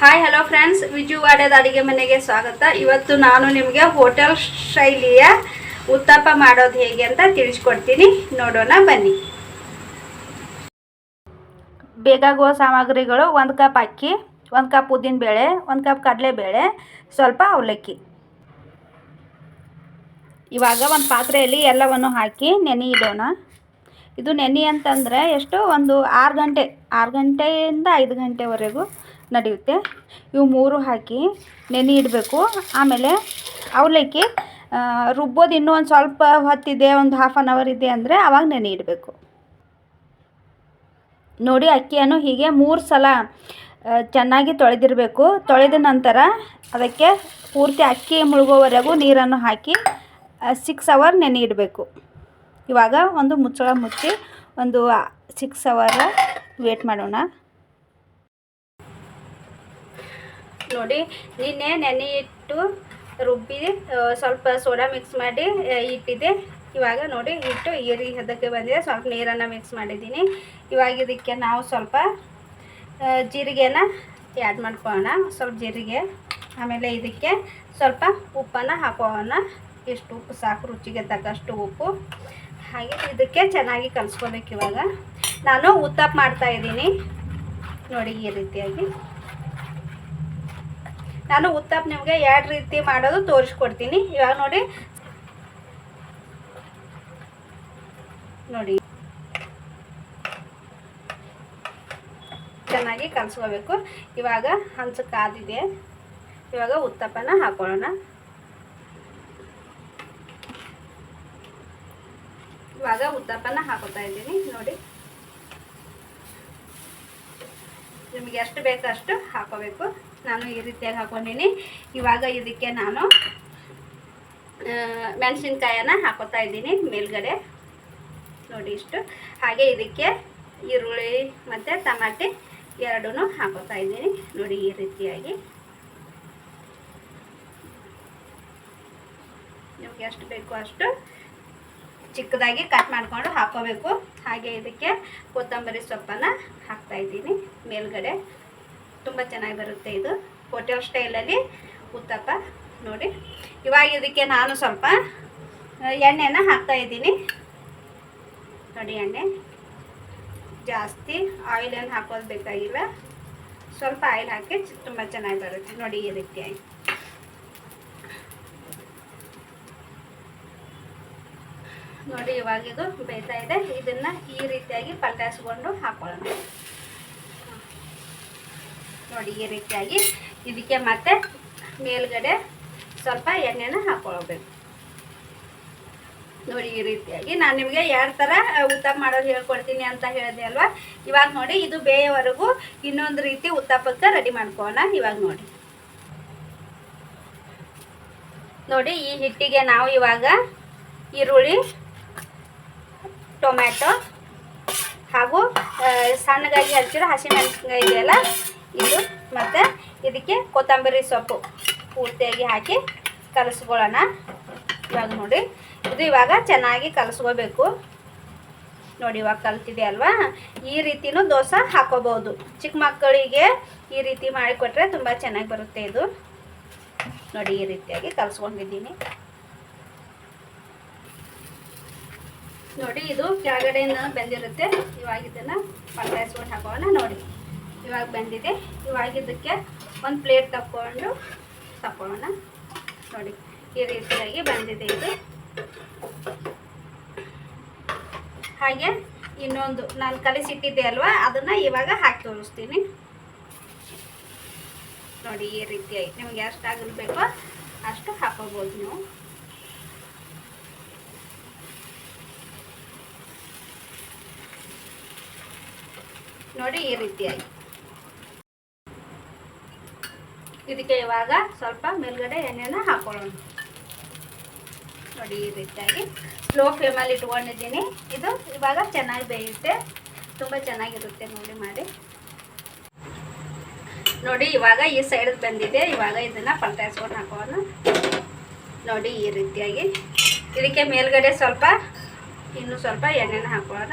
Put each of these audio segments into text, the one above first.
Hi hello friends ವಿಜುವಾಡದ ಅಡಿಗೆ ಮನೆಗೆ ಸ್ವಾಗತ. ಇವತ್ತು ನಾನು ನಿಮಗೆ ಹೋಟೆಲ್ ಶೈಲಿಯ ಉತ್ತಪ್ಪ ಮಾಡೋದು ಹೇಗೆ ಅಂತ ತಿಳಿಸ್ಕೊಡ್ತೀನಿ. ನೋಡೋಣ, ಬನ್ನಿ. ಬೇಕಾಗುವ ಸಾಮಗ್ರಿಗಳು ಒಂದು ಕಪ್ ಅಕ್ಕಿ, ಒಂದು ಕಪ್ ಉದ್ದಿನಬೇಳೆ ಒಂದು ಕಪ್ ಕಡಲೆಬೇಳೆ ಸ್ವಲ್ಪ ಅವಲಕ್ಕಿ. ಇವಾಗ ಒಂದು ಪಾತ್ರೆಯಲ್ಲಿ ಎಲ್ಲವನ್ನು ಹಾಕಿ ನೆನೆ ಇಡೋಣ. ಇದು ನೆನೆ ಅಂತಂದರೆ ಎಷ್ಟು? ಒಂದು ಆರು ಗಂಟೆ, ಆರು ಗಂಟೆಯಿಂದ ಐದು ಗಂಟೆವರೆಗೂ ನಡೆಯುತ್ತೆ. ಇವು ಮೂರು ಹಾಕಿ ನೆನೆ ಇಡಬೇಕು. ಆಮೇಲೆ ಅವಲಕ್ಕಿ ರುಬ್ಬೋದು ಇನ್ನೂ ಒಂದು ಸ್ವಲ್ಪ ಹೊತ್ತಿದೆ, ಒಂದು ಹಾಫ್ ಆನ್ ಅವರ್ ಇದೆ ಅಂದರೆ ಆವಾಗ ನೆನೆ ಇಡಬೇಕು. ನೋಡಿ ಅಕ್ಕಿಯನ್ನು ಹೀಗೆ ಮೂರು ಸಲ ಚೆನ್ನಾಗಿ ತೊಳೆದಿರಬೇಕು. ತೊಳೆದ ನಂತರ ಅದಕ್ಕೆ ಪೂರ್ತಿ ಅಕ್ಕಿ ಮುಳುಗೋವರೆಗೂ ನೀರನ್ನು ಹಾಕಿ ಸಿಕ್ಸ್ ಅವರ್ ನೆನೆ ಇಡಬೇಕು. ಇವಾಗ ಒಂದು ಮುಚ್ಚಳ ಮುಚ್ಚಿ ಒಂದು ಸಿಕ್ಸ್ ಅವರ್ ವೇಟ್ ಮಾಡೋಣ. ನೋಡಿ, ನಿನ್ನೆ ನೆನೆ ಇಟ್ಟು ರುಬ್ಬಿ ಸ್ವಲ್ಪ ಸೋಡಾ ಮಿಕ್ಸ್ ಮಾಡಿ ಇಟ್ಟಿದೆ ಇಟ್ಟಿದ್ದೆ. ಇವಾಗ ನೋಡಿ, ಹಿಟ್ಟು ಈರಿ ಅದಕ್ಕೆ ಬಂದಿದೆ. ಸ್ವಲ್ಪ ನೀರನ್ನು ಮಿಕ್ಸ್ ಮಾಡಿದ್ದೀನಿ. ಇವಾಗ ಇದಕ್ಕೆ ನಾವು ಸ್ವಲ್ಪ ಜೀರಿಗೆನ ಆ್ಯಡ್ ಮಾಡ್ಕೊಳ್ಳೋಣ. ಸ್ವಲ್ಪ ಜೀರಿಗೆ, ಆಮೇಲೆ ಇದಕ್ಕೆ ಸ್ವಲ್ಪ ಉಪ್ಪನ್ನು ಹಾಕೋಣ. ಎಷ್ಟು ಉಪ್ಪು ಸಾಕು, ರುಚಿಗೆ ತಕ್ಕಷ್ಟು ಉಪ್ಪು. ಹಾಗೆ ಇದಕ್ಕೆ ಚೆನ್ನಾಗಿ ಕಲಿಸ್ಕೋಬೇಕು ಇವಾಗ. ನಾನು ಉತ್ತಪ್ಪ ಮಾಡ್ತಾಯಿದ್ದೀನಿ ನೋಡಿ, ಈ ರೀತಿಯಾಗಿ. ನಾನು ಉತ್ತಪ್ಪ ನಿಮಗೆ ಎರಡು ರೀತಿ ಮಾಡೋದು ತೋರಿಸ್ಕೊಡ್ತೀನಿ. ಇವಾಗ ನೋಡಿ. ನೋಡಿ. ಚೆನ್ನಾಗಿ ಕಲಸ್ಕೋಬೇಕು. ಇವಾಗ ಹಂಚು ಕಾದಿದೆ. ಇವಾಗ ಉತ್ತಪ್ಪನ ಹಾಕೊಳ್ಳೋಣ. ಇವಾಗ ಉತ್ತಪ್ಪನ ಹಾಕೋತಾ ಇದ್ದೀನಿ. ನೋಡಿ. ನಿಮಗೆ ಎಷ್ಟು ಬೇಕೋ ಅಷ್ಟು ಹಾಕೋಬೇಕು. ನಾನು ಈ ರೀತಿಯಾಗಿ ಹಾಕೊಂಡಿನಿ. ಇವಾಗ ಇದಕ್ಕೆ ನಾನು ಮೆಣಸಿನ್ಕಾಯನ್ನ ಹಾಕೋತಾ ಇದ್ದೀನಿ ಮೇಲ್ಗಡೆ. ನೋಡಿ ಇಷ್ಟು. ಹಾಗೆ ಇದಕ್ಕೆ ಈರುಳ್ಳಿ ಮತ್ತು ಟಮಾಟೆ ಎರಡೂ ಹಾಕೋತಾ ಇದ್ದೀನಿ. ನೋಡಿ ಈ ರೀತಿಯಾಗಿ. ನಿಮ್ಗೆ ಎಷ್ಟು ಬೇಕು ಅಷ್ಟು ಚಿಕ್ಕದಾಗಿ ಕಟ್ ಮಾಡಿಕೊಂಡು ಹಾಕೋಬೇಕು. ಹಾಗೆ ಇದಕ್ಕೆ ಕೊತ್ತಂಬರಿ ಸೊಪ್ಪನ್ನು ಹಾಕ್ತಾಯಿದ್ದೀನಿ ಮೇಲ್ಗಡೆ. ತುಂಬ ಚೆನ್ನಾಗಿ ಬರುತ್ತೆ ಇದು. ಹೋಟೆಲ್ ಸ್ಟೈಲಲ್ಲಿ ಉತ್ತಪ್ಪ, ನೋಡಿ. ಇವಾಗ ಇದಕ್ಕೆ ನಾನು ಸ್ವಲ್ಪ ಎಣ್ಣೆನ ಹಾಕ್ತಾ ಇದ್ದೀನಿ. ನೋಡಿ ಎಣ್ಣೆ. ಜಾಸ್ತಿ ಆಯಿಲ್ ಏನು ಹಾಕೋದು ಬೇಕಾಗಿಲ್ಲ ಸ್ವಲ್ಪ ಆಯಿಲ್ ಹಾಕಿ ತುಂಬ ಚೆನ್ನಾಗಿ ಬರುತ್ತೆ. ನೋಡಿ ಈ ರೀತಿಯಾಗಿ ನೋಡಿ ಇವಾಗಿದು ಬೇಯ್ತಾ ಇದೆ. ಇದನ್ನು ಈ ರೀತಿಯಾಗಿ ಪಲ್ಟಾಯಿಸ್ಕೊಂಡು ಹಾಕೊಳ್ಳೋಣ. ನೋಡಿ ಈ ರೀತಿಯಾಗಿ. ಇದಕ್ಕೆ ಮತ್ತೆ ಮೇಲ್ಗಡೆ ಸ್ವಲ್ಪ ಎಣ್ಣೆನ ಹಾಕೊಳ್ಬೇಕು. ನೋಡಿ ಈ ರೀತಿಯಾಗಿ. ನಾನು ನಿಮಗೆ ಎರಡು ಥರ ಉತ್ತಪ್ಪ ಮಾಡೋದು ಹೇಳ್ಕೊಡ್ತೀನಿ ಅಂತ ಹೇಳಿದೆ ಅಲ್ವಾ? ಇವಾಗ ನೋಡಿ, ಇದು ಬೇಯವರೆಗೂ ಇನ್ನೊಂದು ರೀತಿ ಉತ್ತಪ್ಪಕ್ಕೆ ರೆಡಿ ಮಾಡ್ಕೋಣ ಇವಾಗ ನೋಡಿ. ನೋಡಿ, ಈ ಹಿಟ್ಟಿಗೆ ನಾವು ಇವಾಗ ಈರುಳ್ಳಿ, ಟೊಮ್ಯಾಟೊ ಹಾಗೂ ಸಣ್ಣಗಾಗಿ ಹಚ್ಚಿರೋ ಹಸಿಮೆಣಸಿನ್ಕಾಯಿ ಇದೆಯಲ್ಲ ಇದು ಮತ್ತು ಇದಕ್ಕೆ ಕೊತ್ತಂಬರಿ ಸೊಪ್ಪು ಪೂರ್ತಿಯಾಗಿ ಹಾಕಿ ಕಲಸ್ಕೊಳ್ಳೋಣ. ಇವಾಗ ನೋಡಿ, ಇದು ಇವಾಗ ಚೆನ್ನಾಗಿ ಕಲಸ್ಕೋಬೇಕು. ನೋಡಿ, ಇವಾಗ ಕಲ್ತಿದೆ ಅಲ್ವಾ? ಈ ರೀತಿನೂ ದೋಸೆ ಹಾಕೋಬಹುದು. ಚಿಕ್ಕ ಮಕ್ಕಳಿಗೆ ಈ ರೀತಿ ಮಾಡಿಕೊಟ್ರೆ ತುಂಬ ಚೆನ್ನಾಗಿ ಬರುತ್ತೆ ಇದು. ನೋಡಿ, ಈ ರೀತಿಯಾಗಿ ಕಲಸ್ಕೊಂಡಿದ್ದೀನಿ. ನೋಡಿ, ಇದು ಕೆಳಗಡೆಯಿಂದ ಬೆಂದಿರುತ್ತೆ. ಇವಾಗ ಇದನ್ನು ಪಲ್ಟಾಯಿಸ್ಕೊಂಡು ಹಾಕೋಣ. ನೋಡಿ. ಇವಾಗ ಬಂದಿದೆ. ಇವಾಗ ಇದಕ್ಕೆ ಒಂದು ಪ್ಲೇಟ್ ತಕ್ಕೊಂಡು ತಕೊಳ್ಳೋಣ. ನೋಡಿ, ಈ ರೀತಿಯಾಗಿ ಬಂದಿದೆ ಇದು. ಹಾಗೆ ಇನ್ನೊಂದು, ನಾನು ಕಲಿಸಿಟ್ಟಿದ್ದೆ ಅಲ್ವಾ? ಅದನ್ನು ಇವಾಗ ಹಾಕಿ ತೋರಿಸ್ತೀನಿ. ನೋಡಿ, ಈ ರೀತಿಯಾಗಿ. ನಿಮ್ಗೆ ಎಷ್ಟು ಆಗಲ್ ಬೇಕೋ ಅಷ್ಟು ಹಾಕೋಬೋದು ನೀವು. ನೋಡಿ, ಈ ರೀತಿಯಾಗಿ. ಇದಕ್ಕೆ ಇವಾಗ ಸ್ವಲ್ಪ ಮೇಲ್ಗಡೆ ಎಣ್ಣೆನ ಹಾಕೊಳ್ಳೋಣ. ನೋಡಿ ಈ ರೀತಿಯಾಗಿ ಸ್ಲೋ ಫ್ಲೇಮಲ್ಲಿ ಇಟ್ಕೊಂಡಿದ್ದೀನಿ. ಇದು ಇವಾಗ ಚೆನ್ನಾಗಿ ಬೇಯುತ್ತೆ. ತುಂಬ ಚೆನ್ನಾಗಿರುತ್ತೆ ನೋಡಿ ಮಾಡಿ. ನೋಡಿ, ಇವಾಗ ಈ ಸೈಡ್ ಬಂದಿದೆ. ಇವಾಗ ಇದನ್ನು ಪಲ್ತಾಯಿಸ್ಕೊಂಡು ಹಾಕೋಣ. ನೋಡಿ ಈ ರೀತಿಯಾಗಿ. ಇದಕ್ಕೆ ಮೇಲ್ಗಡೆ ಸ್ವಲ್ಪ, ಇನ್ನೂ ಸ್ವಲ್ಪ ಎಣ್ಣೆನ ಹಾಕೋಣ.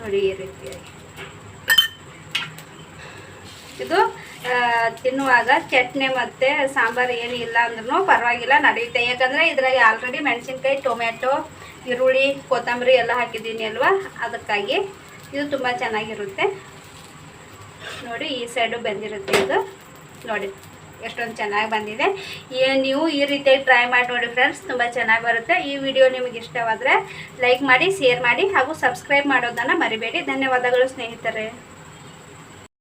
ನೋಡಿ ಈ ರೀತಿಯಾಗಿ. ಇದು ತಿನ್ನುವಾಗ ಚಟ್ನಿ ಮತ್ತು ಸಾಂಬಾರು ಏನು ಇಲ್ಲ ಅಂದ್ರೂ ಪರವಾಗಿಲ್ಲ ನಡೆಯುತ್ತೆ ಯಾಕಂದರೆ ಇದ್ರಾಗ ಆಲ್ರೆಡಿ ಮೆಣಸಿನ್ಕಾಯಿ, ಟೊಮ್ಯಾಟೊ, ಈರುಳ್ಳಿ, ಕೊತ್ತಂಬರಿ ಎಲ್ಲ ಹಾಕಿದ್ದೀನಿ ಅಲ್ವಾ? ಅದಕ್ಕಾಗಿ ಇದು ತುಂಬ ಚೆನ್ನಾಗಿರುತ್ತೆ. ನೋಡಿ, ಈ ಸೈಡು ಬಂದಿರುತ್ತೆ ಇದು. ನೋಡಿ, ಎಷ್ಟೊಂದು ಚೆನ್ನಾಗಿ ಬಂದಿದೆ. ನೀವು ಈ ರೀತಿ ಟ್ರೈ ಮಾಡಿ ನೋಡಿ ಫ್ರೆಂಡ್ಸ್ ತುಂಬ ಚೆನ್ನಾಗಿ ಬರುತ್ತೆ. ಈ ವಿಡಿಯೋ ನಿಮಗೆ ಇಷ್ಟವಾದರೆ ಲೈಕ್ ಮಾಡಿ ಶೇರ್ ಮಾಡಿ ಹಾಗೂ ಸಬ್ಸ್ಕ್ರೈಬ್ ಮಾಡೋದನ್ನು ಮರಿಬೇಡಿ. ಧನ್ಯವಾದಗಳು ಸ್ನೇಹಿತರೆ.